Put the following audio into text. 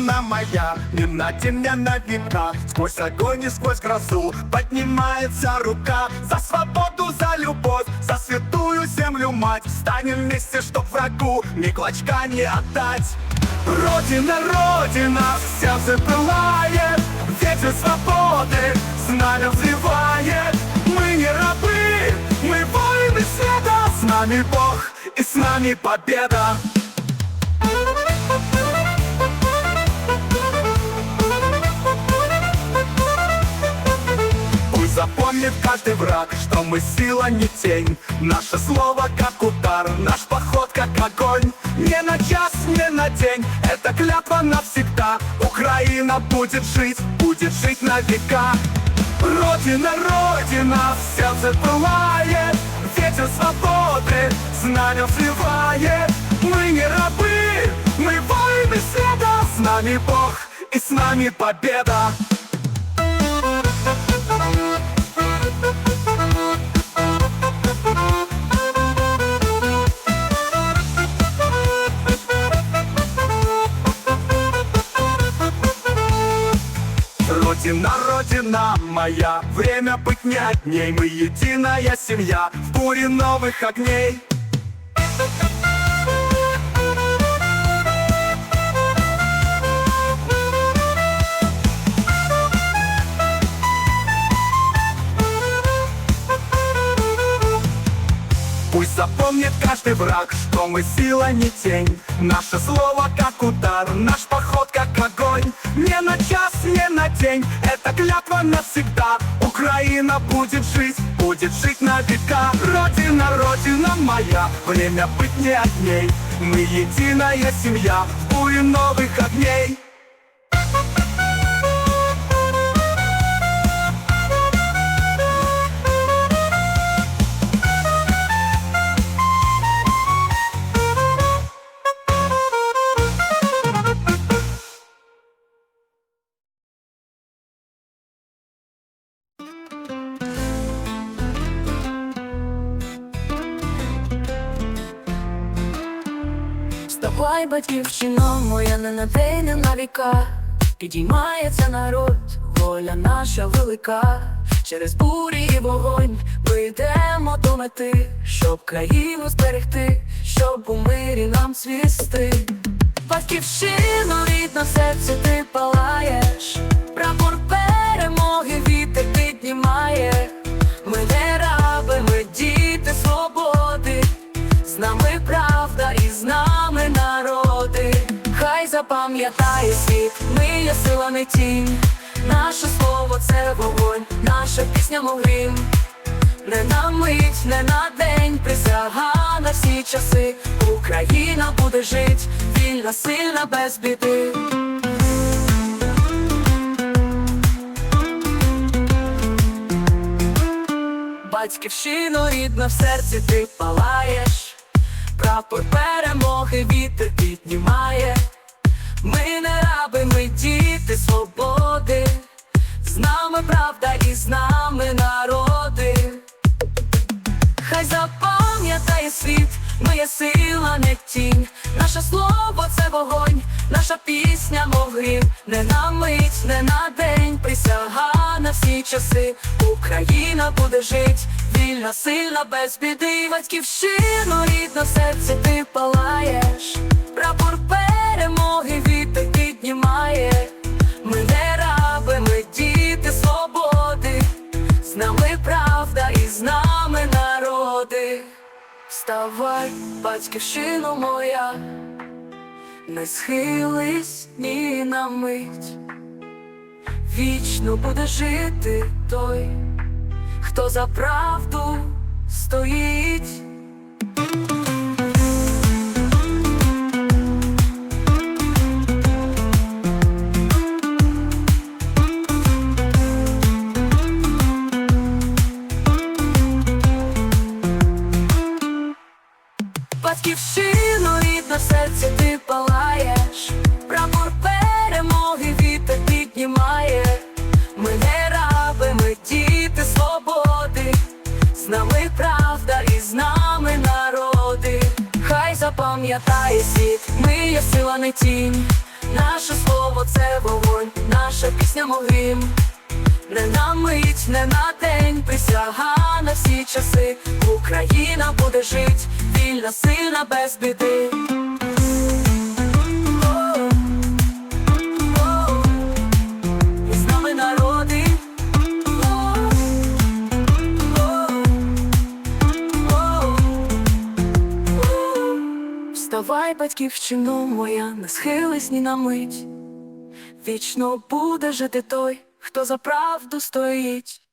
Родина моя, не на день, не на века. Сквозь огонь и сквозь грозу Поднимается рука. За свободу, за любовь За святую землю мать. Станем вместе, чтоб врагу Ни клочка не отдать. Родина, Родина, в сердце пылает Ветер свободы, знамя взрывает. Мы не рабы, мы воины света С нами Бог и с нами победа запомнит каждый враг, что мы сила не тень. Наше слово как удар, наш поход как огонь. Не на час, не на день, это клятва навсегда. Украина будет жить, будет жить на века. Родина, Родина, в сердце пылает Ветер свободы, знамя взрывает Мы не рабы, мы воины света С нами Бог и с нами победа Родина моя, время быть не одней. Мы единая семья в буре новых огней. Пусть запомнит каждый враг, что мы сила не тень. Наше слово как удар, наш поход как огонь день, это клятва навсегда Украина будет жить, будет жить на века Родина, Родина моя, время быть не одней Мы единая семья в буре новых огней Вставай, батьківщино, моя не на день, не на віка Підіймається народ, воля наша велика. Через бурі і вогонь ми йдемо до мети Щоб країну зберегти, щоб у мирі нам свісти. Батьківщину, рідно серце ти палаєш запам'ятає світ, ми є сила не тінь. Наше слово це вогонь, наша пісня могрім. Не на мить, не на день, присяга на всі часи. Україна буде жить, вільна, сильна, без біди. Батьківщино рідна в серці ти палаєш, прапор перемоги вітер піднімає. Свободи, з нами правда і з нами народи. Хай запам'ятає світ, ми є сила, не тінь. Наше слово це вогонь, наша пісня, мов грім. Не на мить, не на день, присяга на всі часи. Україна буде жить, вільна, сильна, без біди. Батьківщину, рідно серце ти палаєш. Прапор перемоги вітер піднімає. З нами правда і з нами народи. Вставай, батьківщино моя, не схились ні на мить. Вічно буде жити той, хто за правду стоїть. Батьківщину рідна в серці ти палаєш, прапор перемоги вітер піднімає. Ми не раби, ми діти свободи, з нами правда і з нами народи. Хай запам'ятає світ, ми є сила не тінь. Наше слово це вогонь, наша пісня могрім. Не на мить, не на день, присяга на всі часи. Україна буде жить, вільна, сильна, без біди. Вставай, батьківщино моя, не схились ні на мить. Вічно буде жити той, хто за правду стоїть.